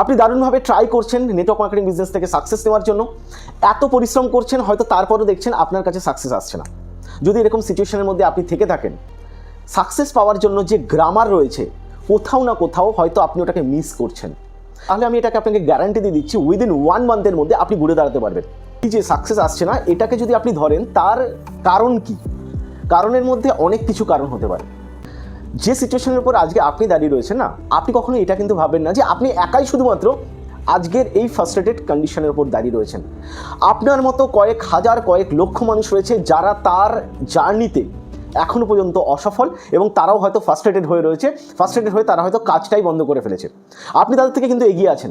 আপনি দারুণভাবে ট্রাই করছেন নেটওয়ার্ক মার্কেটিং বিজনেস থেকে সাকসেস নেওয়ার জন্য। এত পরিশ্রম করছেন, হয়তো তারপরও দেখছেন আপনার কাছে সাকসেস আসছে না। যদি এরকম সিচুয়েশনের মধ্যে আপনি থেকে থাকেন সাকসেস পাওয়ার জন্য যে গ্রামার রয়েছে, কোথাও না কোথাও হয়তো আপনি ওটাকে মিস করছেন। তাহলে আমি এটাকে আপনাকে গ্যারান্টি দিয়ে দিচ্ছি উইদিন ওয়ান মান্থের মধ্যে আপনি ঘুরে দাঁড়াতে পারবেন। এই যে সাকসেস আসছে না, এটাকে যদি আপনি ধরেন, তার কারণ কি? কারণের মধ্যে অনেক কিছু কারণ হতে পারে। যে সিচুয়েশনের উপর আজকে আপনি দাঁড়িয়ে রয়েছেন না, আপনি কখনো এটা কিন্তু ভাববেন না যে আপনি একাই শুধুমাত্র আজকের এই ফার্স্ট্রেটেড কন্ডিশনের উপর দাঁড়িয়ে রয়েছেন। আপনার মতো কয়েক হাজার, কয়েক লক্ষ মানুষ রয়েছে যারা তার জার্নিতে এখনও পর্যন্ত অসফল এবং তারাও হয়তো ফার্স্ট্রেটেড হয়ে রয়েছে। ফার্স্ট্রেটেড হয়ে তারা হয়তো কাজটাই বন্ধ করে ফেলেছে। আপনি তাদের থেকে কিন্তু এগিয়ে আছেন।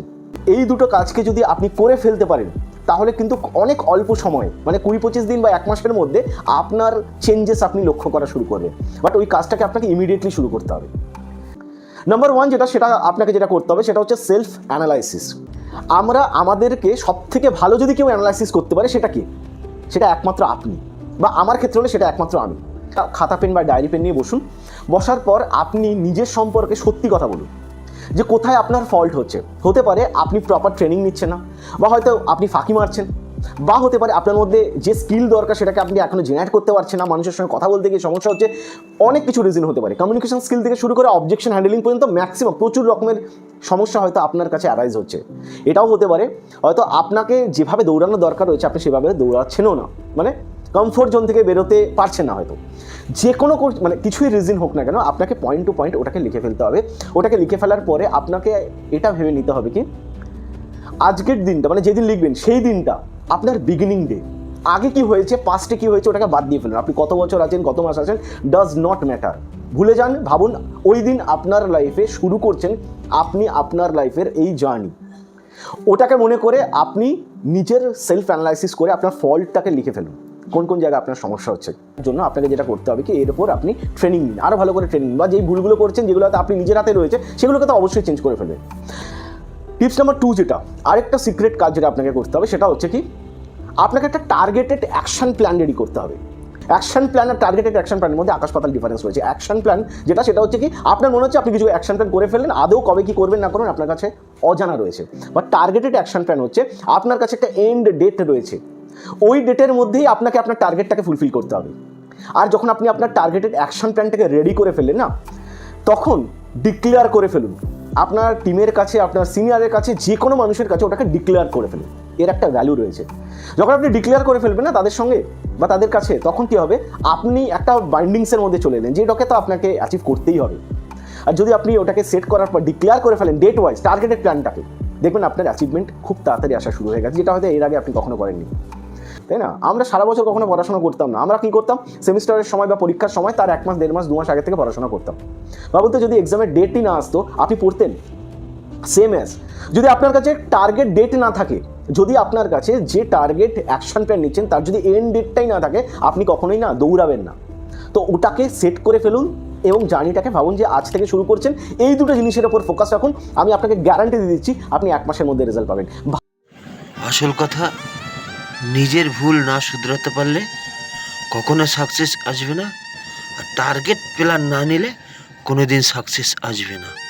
এই দুটো কাজকে যদি আপনি করে ফেলতে পারেন তাহলে কিন্তু অনেক অল্প সময়ে মানে কুড়ি পঁচিশ দিন বা এক মাসের মধ্যে আপনার চেঞ্জেস আপনি লক্ষ্য করা শুরু করবেন। বাট ওই কাজটাকে আপনাকে ইমিডিয়েটলি শুরু করতে হবে। নাম্বার ওয়ান যেটা, সেটা আপনাকে যেটা করতে হবে, সেটা হচ্ছে সেলফ অ্যানালাইসিস আমরা আমাদেরকে সব থেকে ভালো যদি কেউ অ্যানালাইসিস করতে পারে, সেটা কি? সেটা একমাত্র আপনি। বা আমার ক্ষেত্রে হলে সেটা একমাত্র আমি। খাতা পেন বা ডায়েরি পেন নিয়ে বসুন। বসার পর আপনি নিজের সম্পর্কে সত্যি কথা বলুন। যে কোথায় আপনার ফল্ট হচ্ছে। হতে পারে আপনি প্রপার ট্রেনিং নিচ্ছেন না, বা হয়তো আপনি ফাঁকি মারছেন, বা হতে পারে আপনার মধ্যে যে স্কিল দরকার সেটাকে আপনি এখনও জেনারেট করতে পারছেন না, মানুষের সঙ্গে কথা বলতে গিয়ে সমস্যা হচ্ছে, অনেক কিছু রিজন হতে পারে। কমিউনিকেশন স্কিল থেকে শুরু করে অবজেকশন হ্যান্ডেলিং পর্যন্ত ম্যাক্সিমাম প্রচুর রকমের সমস্যা হয়তো আপনার কাছে অ্যারাইজ হচ্ছে। এটাও হতে পারে, হয়তো আপনাকে যেভাবে দৌড়ানো দরকার রয়েছে, আপনি সেভাবে দৌড়াচ্ছেনও না। মানে কমফোর্ট জোন থেকে বেরোতে পারছেন না হয়তো। যে কোনো মানে কিছুই রিজন হোক না কেন, আপনাকে পয়েন্ট টু পয়েন্ট ওটাকে লিখে ফেলতে হবে। ওটাকে লিখে ফেলার পরে আপনাকে এটা ভেবে নিতে হবে কি, আজকের দিনটা মানে যেদিন লিখবেন, সেই দিনটা, আপনার বিগিনিং ডে আগে কি হয়েছে পাস্টে কি হয়েছে, ওটাকে বাদ দিয়ে ফেলুন। আপনি কত বছর আছেন, কত মাস আছেন ডাজ নট ম্যাটার ভুলে যান, ভাবুন, ওই দিন আপনার লাইফে শুরু করছেন আপনি আপনার লাইফের এই জার্নি ওটাকে মনে করে আপনি নিজের সেলফ অ্যানালাইসিস করে আপনার ফল্টটাকে লিখে ফেলুন। কোন কোন জায়গায় আপনার সমস্যা হচ্ছে জন্য আপনাকে যেটা করতে হবে কি, এর উপর আপনি ট্রেনিং নিন। আরও ভালো করে ট্রেনিং বা যেই ভুলগুলো করছেন যেগুলো হয়তো আপনি নিজের হাতে রয়েছে, সেগুলোকে তো অবশ্যই চেঞ্জ করে ফেলবেন। টিপস নাম্বার টু যেটা, আরেকটা সিক্রেট কাজ যেটা আপনাকে করতে হবে, সেটা হচ্ছে কি, আপনাকে একটা টার্গেটেড অ্যাকশন প্ল্যান রেডি করতে হবে। অ্যাকশন প্ল্যান আর টার্গেটেড অ্যাকশন প্ল্যানের মধ্যে আকাশ পাতাল ডিফারেন্স রয়েছে। অ্যাকশন প্ল্যান যেটা, সেটা হচ্ছে কি, আপনার মনে হচ্ছে আপনি কিছু অ্যাকশন প্ল্যান করে ফেললেন, আদৌ কবে কি করবেন না করবেন আপনার কাছে অজানা রয়েছে। বা টার্গেটেড অ্যাকশন প্ল্যান হচ্ছে, আপনার কাছে একটা এন্ড ডেট রয়েছে। ওই ডেটের মধ্যেই আপনাকে আপনার টার্গেটটাকে ফুলফিল করতে হবে। আর যখন আপনি আপনার টার্গেটেড অ্যাকশন প্ল্যানটাকে রেডি করে ফেলেন না, তখন ডিক্লেয়ার করে ফেলুন। আপনার টিমের কাছে, আপনার সিনিয়রের কাছে, যে কোনো মানুষের কাছে ওটাকে ডিক্লেয়ার করে ফেলুন। এর একটা ভ্যালু রয়েছে। যখন আপনি ডিক্লেয়ার করে ফেলবেন না তাদের সঙ্গে বা তাদের কাছে, তখন কি হবে? আপনি একটা বাইন্ডিংসের মধ্যে চলে এলেন যেটাকে তো আপনাকে অ্যাচিভ করতেই হবে। আর যদি আপনি ওটাকে সেট করার পর ডিক্লেয়ার করে ফেলেন ডেট ওয়াইজ টার্গেটেড প্ল্যানটাকে দেখবেন আপনার অ্যাচিভমেন্ট খুব তাড়াতাড়ি আসা শুরু হয়ে গেছে, যেটা হয়তো এর আগে আপনি কখনো করেননি। তাই না? আমরা সারা বছর কখনো পড়াশোনা করতাম না। আমরা কি করতাম? সেমিস্টারের সময় বা পরীক্ষার সময় তার এক মাস, দেড় মাস, দু মাস আগে থেকে পড়াশোনা করতাম। ভাবুন তো যদি এক্সামের ডেটই না আসতো, আপনি পড়তেন? সেম অ্যাজ যদি আপনার কাছে টার্গেট ডেট না থাকে, যদি আপনার কাছে যে টার্গেট অ্যাকশন প্ল্যান নিচ্ছেন, তার যদি এন্ড ডেটটাই না থাকে, আপনি কখনোই না, দৌড়াবেন না। তো ওটাকে সেট করে ফেলুন এবং জার্নিটাকে ভাবুন যে আজ থেকে শুরু করছেন। এই দুটো জিনিসের ওপর ফোকাস রাখুন। আমি আপনাকে গ্যারান্টি দিয়ে দিচ্ছি, আপনি এক মাসের মধ্যে রেজাল্ট পাবেন। আসল কথা নিজের ভুল না শুধরাতে পারলে কখনো সাকসেস আসবে না। আর টার্গেট প্ল্যান না নিলে কোনো দিন সাকসেস আসবে না।